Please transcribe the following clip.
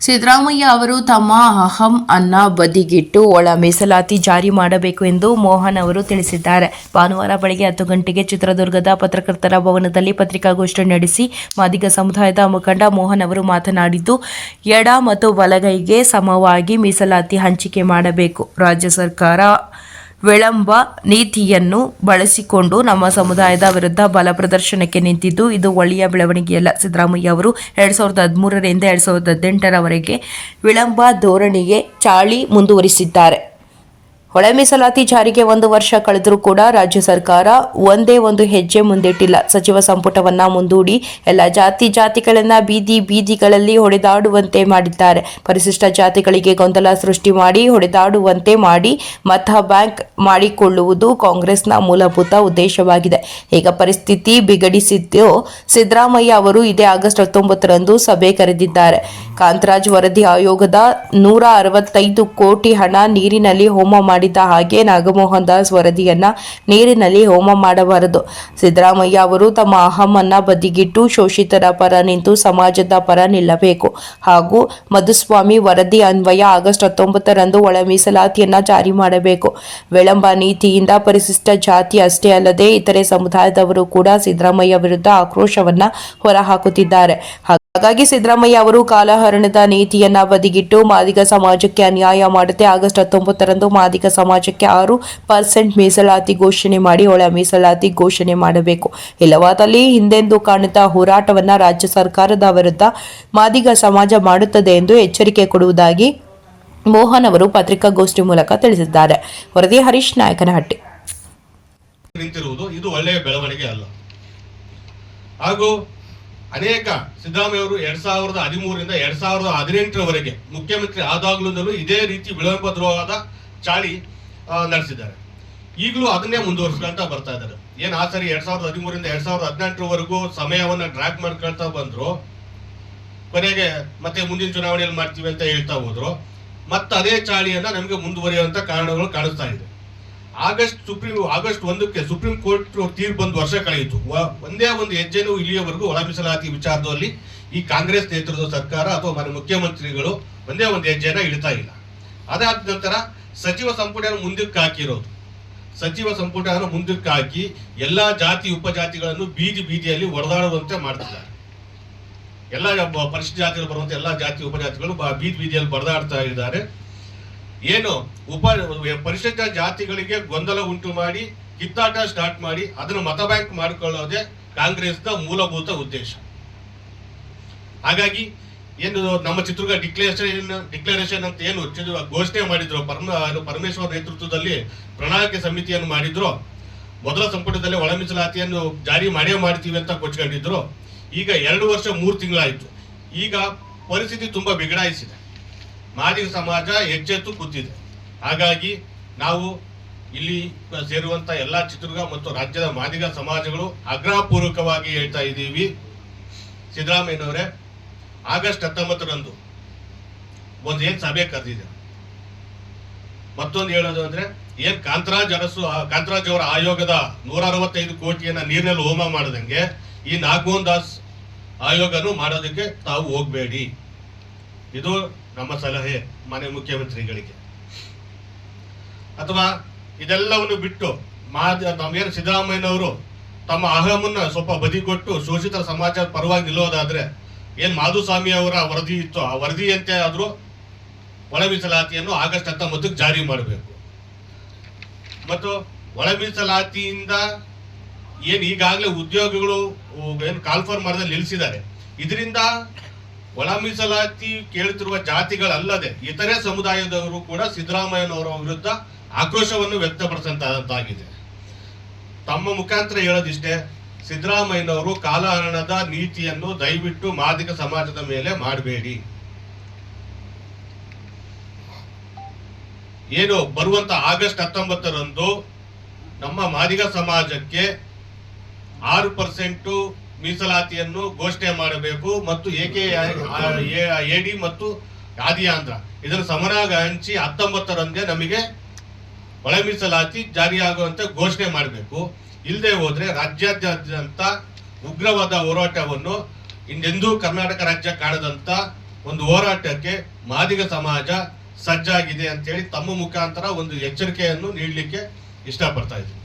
ಸಿದ್ದರಾಮಯ್ಯ ಅವರು ತಮ್ಮ ಅಹಂ ಅನ್ನ ಬದಿಗಿಟ್ಟು ಒಳ ಮೀಸಲಾತಿ ಜಾರಿ ಮಾಡಬೇಕು ಎಂದು ಮೋಹನ್ ಅವರು ತಿಳಿಸಿದ್ದಾರೆ. ಭಾನುವಾರ ಬೆಳಗ್ಗೆ ಹತ್ತು ಗಂಟೆಗೆ ಚಿತ್ರದುರ್ಗದ ಪತ್ರಕರ್ತರ ಭವನದಲ್ಲಿ ಪತ್ರಿಕಾಗೋಷ್ಠಿ ನಡೆಸಿ ಮಾದಿಗ ಸಮುದಾಯದ ಮುಖಂಡ ಮೋಹನ್ ಅವರು ಮಾತನಾಡಿದ್ದು, ಎಡ ಮತ್ತು ಬಲಗೈಗೆ ಸಮವಾಗಿ ಮೀಸಲಾತಿ ಹಂಚಿಕೆ ಮಾಡಬೇಕು. ರಾಜ್ಯ ಸರ್ಕಾರ ವಿಳಂಬ ನೀತಿಯನ್ನು ಬಳಸಿಕೊಂಡು ನಮ್ಮ ಸಮುದಾಯದ ವಿರುದ್ಧ ಬಲ ಪ್ರದರ್ಶನಕ್ಕೆ ನಿಂತಿದ್ದು, ಇದು ಒಳ್ಳೆಯ ಬೆಳವಣಿಗೆಯಲ್ಲ. ಸಿದ್ದರಾಮಯ್ಯ ಅವರು ಎರಡು ಸಾವಿರದ ಹದಿಮೂರರಿಂದ ಎರಡು ಸಾವಿರದ ಹದಿನೆಂಟರವರೆಗೆ ವಿಳಂಬ ಧೋರಣೆಗೆ ಚಾಳಿ ಮುಂದುವರಿಸಿದ್ದಾರೆ. ಒಳ ಮೀಸಲಾತಿ ಜಾರಿಗೆ ಒಂದು ವರ್ಷ ಕಳೆದರೂ ಕೂಡ ರಾಜ್ಯ ಸರ್ಕಾರ ಒಂದೇ ಒಂದು ಹೆಜ್ಜೆ ಮುಂದಿಟ್ಟಿಲ್ಲ. ಸಚಿವ ಸಂಪುಟವನ್ನ ಮುಂದೂಡಿ ಎಲ್ಲ ಜಾತಿ ಜಾತಿಗಳನ್ನ ಬೀದಿ ಬೀದಿಗಳಲ್ಲಿ ಹೊಡೆದಾಡುವಂತೆ ಮಾಡಿದ್ದಾರೆ. ಪರಿಶಿಷ್ಟ ಜಾತಿಗಳಿಗೆ ಗೊಂದಲ ಸೃಷ್ಟಿ ಮಾಡಿ ಹೊಡೆದಾಡುವಂತೆ ಮಾಡಿ ಮತ ಬ್ಯಾಂಕ್ ಮಾಡಿಕೊಳ್ಳುವುದು ಕಾಂಗ್ರೆಸ್ನ ಮೂಲಭೂತ ಉದ್ದೇಶವಾಗಿದೆ. ಈಗ ಪರಿಸ್ಥಿತಿ ಬಿಗಡಿಸಿದ್ದು ಸಿದ್ದರಾಮಯ್ಯ ಅವರು ಇದೇ ಆಗಸ್ಟ್ ಹತ್ತೊಂಬತ್ತರಂದು ಸಭೆ ಕರೆದಿದ್ದಾರೆ. ಕಾಂತರಾಜ್ ವರದಿ ಆಯೋಗದ ನೂರ ಅರವತ್ತೈದು ಕೋಟಿ ಹಣ ನೀರಿನಲ್ಲಿ ಹೋಮ ಮಾಡಿದ್ದ ಹಾಗೆ ನಾಗಮೋಹನ್ ದಾಸ್ ವರದಿಯನ್ನ ನೀರಿನಲ್ಲಿ ಹೋಮ ಮಾಡಬಾರದು. ಸಿದ್ದರಾಮಯ್ಯ ಅವರು ತಮ್ಮ ಅಹಮನ್ನ ಬದಿಗಿಟ್ಟು ಶೋಷಿತರ ಪರ ನಿಂತು ಸಮಾಜದ ಪರ ನಿಲ್ಲಬೇಕು. ಹಾಗೂ ಮಧುಸ್ವಾಮಿ ವರದಿ ಅನ್ವಯ ಆಗಸ್ಟ್ ಹತ್ತೊಂಬತ್ತರಂದು ಒಳ ಮೀಸಲಾತಿಯನ್ನ ಜಾರಿ ಮಾಡಬೇಕು. ವಿಳಂಬ ನೀತಿಯಿಂದ ಪರಿಶಿಷ್ಟ ಜಾತಿ ಅಷ್ಟೇ ಅಲ್ಲದೆ ಇತರೆ ಸಮುದಾಯದವರು ಕೂಡ ಸಿದ್ದರಾಮಯ್ಯ ವಿರುದ್ಧ ಆಕ್ರೋಶವನ್ನ ಹೊರಹಾಕುತ್ತಿದ್ದಾರೆ. ಹಾಗಾಗಿ ಸಿದ್ದರಾಮಯ್ಯ ಅವರು ಕಾಲಹರಣದ ನೀತಿಯನ್ನ ಬದಿಗಿಟ್ಟು ಮಾದಿಗ ಸಮಾಜಕ್ಕೆ ಅನ್ಯಾಯ ಮಾಡುತ್ತೆ. ಆಗಸ್ಟ್ ಹತ್ತೊಂಬತ್ತರಂದು ಮಾದಿಗ ಸಮಾಜಕ್ಕೆ ಆರು ಪರ್ಸೆಂಟ್ ಮೀಸಲಾತಿ ಘೋಷಣೆ ಮಾಡಿ ಒಳ ಮೀಸಲಾತಿ ಘೋಷಣೆ ಮಾಡಬೇಕು. ಇಲ್ಲವಾದಲ್ಲಿ ಹಿಂದೆಂದು ಕಾಣದ ಹೋರಾಟವನ್ನ ರಾಜ್ಯ ಸರ್ಕಾರದ ವಿರುದ್ಧ ಮಾದಿಗ ಸಮಾಜ ಮಾಡುತ್ತದೆ ಎಂದು ಎಚ್ಚರಿಕೆ ಕೊಡುವುದಾಗಿ ಮೋಹನ್ ಅವರು ಪತ್ರಿಕಾಗೋಷ್ಠಿ ಮೂಲಕ ತಿಳಿಸಿದ್ದಾರೆ. ವರದಿ ಹರೀಶ್ ನಾಯಕನಹಟ್ಟಿ. ನಿಂತಿರುವುದು ಇದು ಒಳ್ಳೆಯ ಬೆಳವಣಿಗೆ ಅಲ್ಲ. ಹಾಗೂ ಅನೇಕ ಸಿದ್ದರಾಮಯ್ಯ ಅವರು ಎರಡ್ ಸಾವಿರದ ಹದಿಮೂರರಿಂದ ಎರಡ್ ಸಾವಿರದ ಹದಿನೆಂಟರವರೆಗೆ ಮುಖ್ಯಮಂತ್ರಿ ಆದಾಗ್ಲೂ ಇದೇ ರೀತಿ ವಿಳಂಬ ದ್ರೋಹದ ಚಾಳಿ ನಡೆಸಿದ್ದಾರೆ. ಈಗಲೂ ಅದನ್ನೇ ಮುಂದುವರಿಸ್ಕೊಂತ ಬರ್ತಾ ಇದ್ದಾರೆ. ಏನು ಆ ಸರಿ ಎರಡ್ ಸಾವಿರದ ಹದಿಮೂರರಿಂದ ಎರಡ್ ಸಾವಿರದ ಹದಿನೆಂಟರವರೆಗೂ ಸಮಯವನ್ನ ಡ್ರ್ಯಾಕ್ ಮಾಡ್ಕೊಳ್ತಾ ಬಂದ್ರು. ಕೊನೆಗೆ ಮತ್ತೆ ಮುಂದಿನ ಚುನಾವಣೆಯಲ್ಲಿ ಮಾಡ್ತೀವಿ ಅಂತ ಹೇಳ್ತಾ ಹೋದ್ರು. ಮತ್ತೆ ಅದೇ ಚಾಳಿಯನ್ನ ನಮಗೆ ಮುಂದುವರಿಯುವಂತ ಕಾರಣಗಳು ಕಾಣಿಸ್ತಾ ಇದೆ. ಆಗಸ್ಟ್ ಸುಪ್ರೀಂ, ಆಗಸ್ಟ್ ಒಂದಕ್ಕೆ ಸುಪ್ರೀಂ ಕೋರ್ಟ್ ತೀರ್ಪು ಬಂದು ವರ್ಷ ಕಳೆಯಿತು. ಒಂದೇ ಒಂದು ಹೆಜ್ಜೆನೂ ಇಲ್ಲಿಯವರೆಗೂ ಒಳ ವಿಚಾರದಲ್ಲಿ ಈ ಕಾಂಗ್ರೆಸ್ ನೇತೃತ್ವದ ಸರ್ಕಾರ ಅಥವಾ ಮನೆ ಮುಖ್ಯಮಂತ್ರಿಗಳು ಒಂದೇ ಒಂದು ಹೆಜ್ಜೆನ ಇಳಿತಾ ಇಲ್ಲ. ಅದಾದ ನಂತರ ಸಚಿವ ಸಂಪುಟ ಮುಂದಕ್ಕೆ ಹಾಕಿರೋದು. ಸಚಿವ ಸಂಪುಟವನ್ನು ಮುಂದಕ್ಕೆ ಹಾಕಿ ಎಲ್ಲ ಜಾತಿ, ಉಪಜಾತಿಗಳನ್ನು ಬೀದಿ ಬೀದಿಯಲ್ಲಿ ಒಡೆದಾಡುವಂತೆ ಮಾಡ್ತಿದ್ದಾರೆ. ಎಲ್ಲ ಪರಿಶಿಷ್ಟ ಜಾತಿಗಳು ಬರುವಂತ ಎಲ್ಲ ಜಾತಿ, ಉಪಜಾತಿಗಳು ಬೀದಿ ಬೀದಿಯಲ್ಲಿ ಬಡದಾಡ್ತಾ ಇದ್ದಾರೆ. ಏನು ಉಪ ಪರಿಶಿಷ್ಟ ಜಾತಿಗಳಿಗೆ ಗೊಂದಲ ಉಂಟು ಮಾಡಿ, ಕಿತ್ತಾಟ ಸ್ಟಾರ್ಟ್ ಮಾಡಿ, ಅದನ್ನು ಮತ ಬ್ಯಾಂಕ್ ಮಾಡಿಕೊಳ್ಳೋದೇ ಕಾಂಗ್ರೆಸ್ನ ಮೂಲಭೂತ ಉದ್ದೇಶ. ಹಾಗಾಗಿ ಏನು ನಮ್ಮ ಚಿತ್ರದುರ್ಗ ಡಿಕ್ಲರೇಷನ್ ಡಿಕ್ಲರೇಷನ್ ಅಂತ ಏನು ಘೋಷಣೆ ಮಾಡಿದ್ರು, ಪರಮ ಪರಮೇಶ್ವರ್ ನೇತೃತ್ವದಲ್ಲಿ ಪ್ರಣಾಳಿಕೆ ಸಮಿತಿಯನ್ನು ಮಾಡಿದ್ರು. ಮೊದಲ ಸಂಪುಟದಲ್ಲಿ ಒಳ ಮೀಸಲಾತಿಯನ್ನು ಜಾರಿ ಮಾಡೇ ಮಾಡ್ತೀವಿ ಅಂತ ಕೊಚ್ಕೊಂಡಿದ್ರು ಈಗ ಎರಡು ವರ್ಷ ಮೂರು ತಿಂಗಳಾಯಿತು. ಈಗ ಪರಿಸ್ಥಿತಿ ತುಂಬಾ ಬಿಗಡಾಯಿಸಿದೆ. ಮಾದಿಗ ಸಮಾಜ ಹೆಚ್ಚೆತ್ತು ಕೂತಿದೆ. ಹಾಗಾಗಿ ನಾವು ಇಲ್ಲಿ ಸೇರುವಂತ ಎಲ್ಲಾ ಚಿತ್ರದುರ್ಗ ಮತ್ತು ರಾಜ್ಯದ ಮಾದಿಗ ಸಮಾಜಗಳು ಆಗ್ರಹಪೂರ್ವಕವಾಗಿ ಹೇಳ್ತಾ ಇದ್ದೀವಿ. ಸಿದ್ದರಾಮಯ್ಯನವರೇ, ಆಗಸ್ಟ್ ಹತ್ತೊಂಬತ್ತರಂದು ಒಂದು ಏನ್ ಸಭೆ ಕರೆದಿದೆ. ಮತ್ತೊಂದು ಹೇಳೋದು ಅಂದ್ರೆ, ಏನ್ ಕಾಂತರಾಜ್ ಅರಸು, ಕಾಂತರಾಜ್ ಅವರ ಆಯೋಗದ ನೂರ ಅರವತ್ತೈದು ಕೋಟಿಯನ್ನ ನೀರಿನಲ್ಲಿ ಹೋಮ ಮಾಡಿದಂಗೆ ಈ ನಾಗಮೋಹನ್ ದಾಸ್ ಆಯೋಗನು ಮಾಡೋದಕ್ಕೆ ತಾವು ಹೋಗ್ಬೇಡಿ. ಇದು ನಮ್ಮ ಸಲಹೆ ಮನೆ ಮುಖ್ಯಮಂತ್ರಿಗಳಿಗೆ. ಅಥವಾ ಇದೆಲ್ಲವನ್ನು ಬಿಟ್ಟು ಮಾದ ನಮ್ಗೇನು ಸಿದ್ದರಾಮಯ್ಯನವರು ತಮ್ಮ ಅಹಮನ್ನ ಸ್ವಲ್ಪ ಬದಿಗೊಟ್ಟು ಶೋಷಿತ ಸಮಾಜ ಪರವಾಗಿ ನಿಲ್ಲೋದಾದ್ರೆ ಏನು ಮಾಧುಸ್ವಾಮಿ ಅವರ ವರದಿ ಇತ್ತು, ಆ ವರದಿಯಂತೆ ಆದರೂ ಒಳ ಮೀಸಲಾತಿಯನ್ನು ಆಗಸ್ಟ್ ಹತ್ತೊಂಬತ್ತಕ್ಕೆ ಜಾರಿ ಮಾಡಬೇಕು. ಮತ್ತು ಒಳ ಮೀಸಲಾತಿಯಿಂದ ಏನು ಈಗಾಗಲೇ ಉದ್ಯೋಗಿಗಳು ಏನು ಕಾಲ್ಫರ್ ಮಾಡಿದ್ರೆ ನಿಲ್ಲಿಸಿದ್ದಾರೆ. ಇದರಿಂದ ಒಳ ಮೀಸಲಾತಿ ಕೇಳುತ್ತಿರುವ ಜಾತಿಗಳಲ್ಲದೆ ಇತರೆ ಸಮುದಾಯದವರು ಕೂಡ ಸಿದ್ದರಾಮಯ್ಯನವರ ವಿರುದ್ಧ ಆಕ್ರೋಶವನ್ನು ವ್ಯಕ್ತಪಡಿಸಂತಾಗಿದೆ ತಮ್ಮ ಮುಖಾಂತರ ಹೇಳೋದಿಷ್ಟೇ, ಸಿದ್ದರಾಮಯ್ಯನವರು ಕಾಲಹರಣದ ನೀತಿಯನ್ನು ದಯವಿಟ್ಟು ಮಾದಿಗ ಸಮಾಜದ ಮೇಲೆ ಮಾಡಬೇಡಿ. ಏನು, ಬರುವಂತ ಆಗಸ್ಟ್ ಹತ್ತೊಂಬತ್ತರಂದು ನಮ್ಮ ಮಾದಿಗ ಸಮಾಜಕ್ಕೆ ಆರು ಪರ್ಸೆಂಟ್ ಮೀಸಲಾತಿಯನ್ನು ಘೋಷಣೆ ಮಾಡಬೇಕು ಮತ್ತು ಏಕೆ ಎಡಿ ಮತ್ತು ಆದಿಯಾಂಧ್ರ ಇದನ್ನು ಸಮನಾಗ ಹಂಚಿ ಹತ್ತೊಂಬತ್ತರಂದೇ ನಮಗೆ ಒಳ ಮೀಸಲಾತಿ ಜಾರಿಯಾಗುವಂತೆ ಘೋಷಣೆ ಮಾಡಬೇಕು. ಇಲ್ಲದೆ ಹೋದ್ರೆ ರಾಜ್ಯಾದ್ಯಂತ ಉಗ್ರವಾದ ಹೋರಾಟವನ್ನು ಇಂದೆಂದೂ ಕರ್ನಾಟಕ ರಾಜ್ಯ ಕಾಣದಂತ ಒಂದು ಹೋರಾಟಕ್ಕೆ ಮಾದಿಗ ಸಮಾಜ ಸಜ್ಜಾಗಿದೆ ಅಂತೇಳಿ ತಮ್ಮ ಮುಖಾಂತರ ಒಂದು ಎಚ್ಚರಿಕೆಯನ್ನು ನೀಡಲಿಕ್ಕೆ ಇಷ್ಟಪಡ್ತಾ ಇದ್ದೀನಿ.